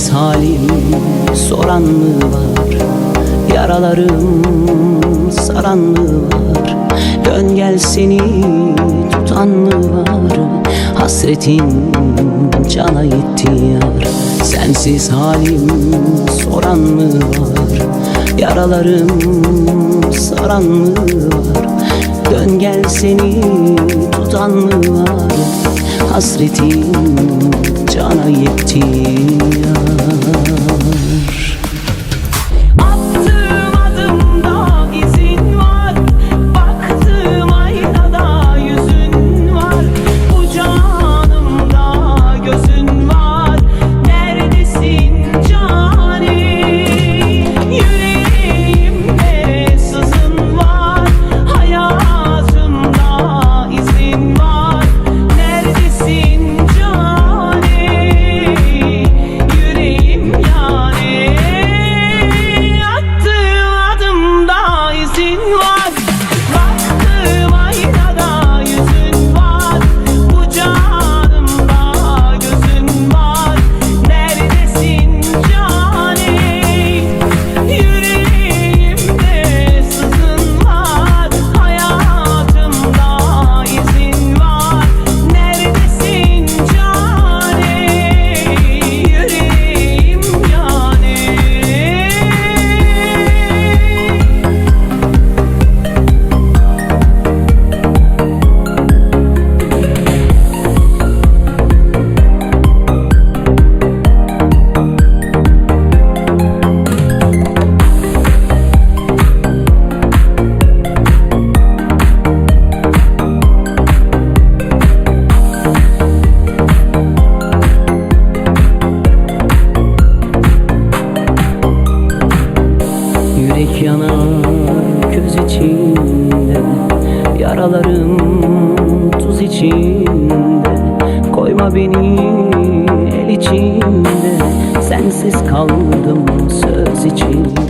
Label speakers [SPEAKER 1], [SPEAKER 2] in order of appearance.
[SPEAKER 1] Sensiz halim soran mı var. Yaralarım saran mı var. Dön gel seni tutan mı var. Hasretin cana yetti yar Sensiz halim soran mı var. Yaralarım saran mı var. Dön gel seni tutan mı var. Hasretin cana yetti yar
[SPEAKER 2] Attığım
[SPEAKER 1] Yürek yanar köz içinde Yaralarım tuz içinde. Koyma beni el içinde Sensiz kaldım söz içinde